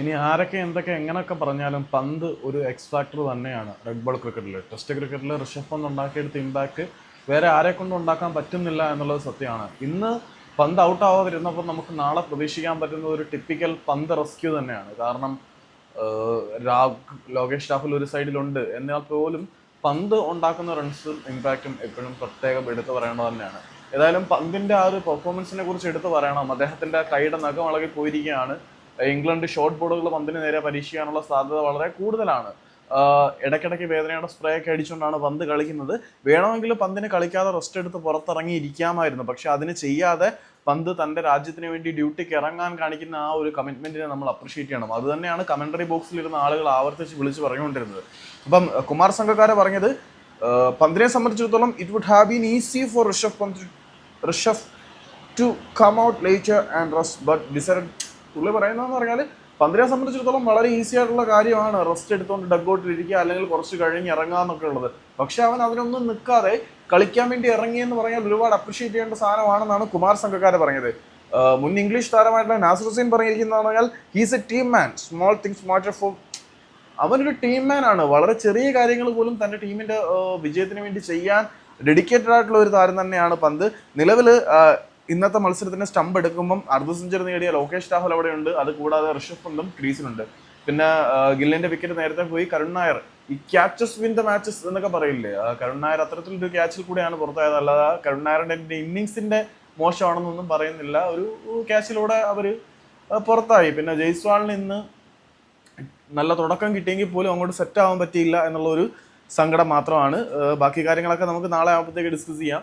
ഇനി ആരൊക്കെ എന്തൊക്കെ എങ്ങനെയൊക്കെ പറഞ്ഞാലും പന്ത് ഒരു എക്സ് ഫാക്ടർ തന്നെയാണ് റെഡ് ബോൾ ക്രിക്കറ്റിൽ ടെസ്റ്റ് ക്രിക്കറ്റിൽ ഋഷഭ് പന്ത് ഉണ്ടാക്കിയെടുത്ത ഇമ്പാക്റ്റ് വേറെ ആരെ കൊണ്ടും ഉണ്ടാക്കാൻ പറ്റുന്നില്ല എന്നുള്ളത് സത്യമാണ്. ഇന്ന് പന്ത് ഔട്ട് ആവാതിരുന്നപ്പോൾ നമുക്ക് നാളെ പ്രതീക്ഷിക്കാൻ പറ്റുന്ന ഒരു ടിപ്പിക്കൽ പന്ത് റെസ്ക്യൂ തന്നെയാണ്. കാരണം രാഗ് ലോകേഷ് രാഹുൽ ഒരു സൈഡിലുണ്ട് എന്നാൽ പോലും പന്ത് ഉണ്ടാക്കുന്ന റൺസും ഇമ്പാക്റ്റും എപ്പോഴും പ്രത്യേകം എടുത്തു പറയേണ്ടത് തന്നെയാണ്. ഏതായാലും പന്തിന്റെ ആ ഒരു പെർഫോമൻസിനെ കുറിച്ച് എടുത്തു പറയണം. അദ്ദേഹത്തിന്റെ കൈയുടെ നഖം ഇളകി പോയിരിക്കുകയാണ്. ഇംഗ്ലണ്ട് ഷോർട്ട് ബോളുകൾ പന്തിന് നേരെ പരീക്ഷിക്കാനുള്ള സാധ്യത വളരെ കൂടുതലാണ്. ഇടയ്ക്കിടയ്ക്ക് വേദനയുടെ സ്പ്രേ ഒക്കെ അടിച്ചുകൊണ്ടാണ് പന്ത് കളിക്കുന്നത്. വേണമെങ്കിൽ പന്തിന് കളിക്കാതെ റെസ്റ്റ് എടുത്ത് പുറത്തിറങ്ങി ഇരിക്കാമായിരുന്നു പക്ഷെ അതിന് ചെയ്യാതെ പന്ത് തന്റെ രാജ്യത്തിന് വേണ്ടി ഡ്യൂട്ടിക്ക് ഇറങ്ങാൻ കാണിക്കുന്ന ആ ഒരു കമ്മിറ്റ്മെന്റിനെ നമ്മൾ അപ്രീഷിയേറ്റ് ചെയ്യണം. അത് തന്നെയാണ് കമന്ററി ബോക്സിൽ ഇരുന്ന ആളുകൾ ആവർത്തിച്ച് വിളിച്ച് പറഞ്ഞുകൊണ്ടിരുന്നത്. അപ്പം കുമാർ സംഘക്കാരെ പറഞ്ഞത് പന്തിനെ സംബന്ധിച്ചിടത്തോളം it would have been easy for Rishabh Pant Rishabh to come out later and rush but decide പുള്ളി പറയുന്നതെന്ന് പറഞ്ഞാൽ പന്തിനെ സംബന്ധിച്ചിടത്തോളം വളരെ ഈസി ആയിട്ടുള്ള കാര്യമാണ്. റെസ്റ്റ് എടുത്തുകൊണ്ട് ഡഗ്ഔട്ടിൽ ഇരിക്കുക അല്ലെങ്കിൽ കുറച്ച് കഴിഞ്ഞ് ഇറങ്ങാന്നൊക്കെ ഉള്ളത്. പക്ഷെ അവൻ അതിനൊന്നും നിൽക്കാതെ കളിക്കാൻ വേണ്ടി ഇറങ്ങിയെന്ന് പറഞ്ഞാൽ ഒരുപാട് അപ്രീഷിയേറ്റ് ചെയ്യേണ്ട സാധനമാണെന്നാണ് കുമാർ സംഘക്കാരെ പറഞ്ഞത് മുൻ ഇംഗ്ലീഷ് താരമായിട്ടുള്ള നാസർ ഹുസൈൻ പറഞ്ഞിരിക്കുന്നതെന്ന് പറഞ്ഞാൽ he's a team man small things matter for അവനൊരു ടീം മാൻ ആണ്. വളരെ ചെറിയ കാര്യങ്ങൾ പോലും തന്റെ ടീമിന്റെ വിജയത്തിന് വേണ്ടി ചെയ്യാൻ ഡെഡിക്കേറ്റഡ് ആയിട്ടുള്ള ഒരു താരം തന്നെയാണ് പന്ത്. നിലവിൽ ഇന്നത്തെ മത്സരത്തിന് സ്റ്റംപ് എടുക്കുമ്പം അർദ്ധ സെഞ്ചുറി നേടിയ ലോകേഷ് രാഹുൽ അവിടെയുണ്ട്. അത് കൂടാതെ ഋഷഭ് പന്തും ക്രീസിലുണ്ട്. പിന്നെ ഗില്ലിന്റെ വിക്കറ്റ് നേരത്തെ പോയി കരുൺ നായർ. ഈ ക്യാച്ചസ് വിൻ ദ മാച്ചസ് എന്നൊക്കെ പറയില്ലേ? കരുൺ നായർ അത്തരത്തിലൊരു ക്യാച്ചിൽ കൂടെയാണ് പുറത്തായത്. അല്ലാതെ കരുൺ നായരുടെ ഇന്നിങ്സിന്റെ മോശമാണെന്നൊന്നും പറയുന്നില്ല. ഒരു ക്യാച്ചിലൂടെ ആഹ് പുറത്തായി. പിന്നെ ജയ്സ്വാളിന് ഇന്ന് നല്ല തുടക്കം കിട്ടിയെങ്കിൽ പോലും അങ്ങോട്ട് സെറ്റ് ആവാൻ പറ്റിയില്ല എന്നുള്ള ഒരു സങ്കടം മാത്രമാണ്. ബാക്കി കാര്യങ്ങളൊക്കെ നമുക്ക് നാളെ ആകുമ്പോഴത്തേക്ക് ഡിസ്കസ് ചെയ്യാം.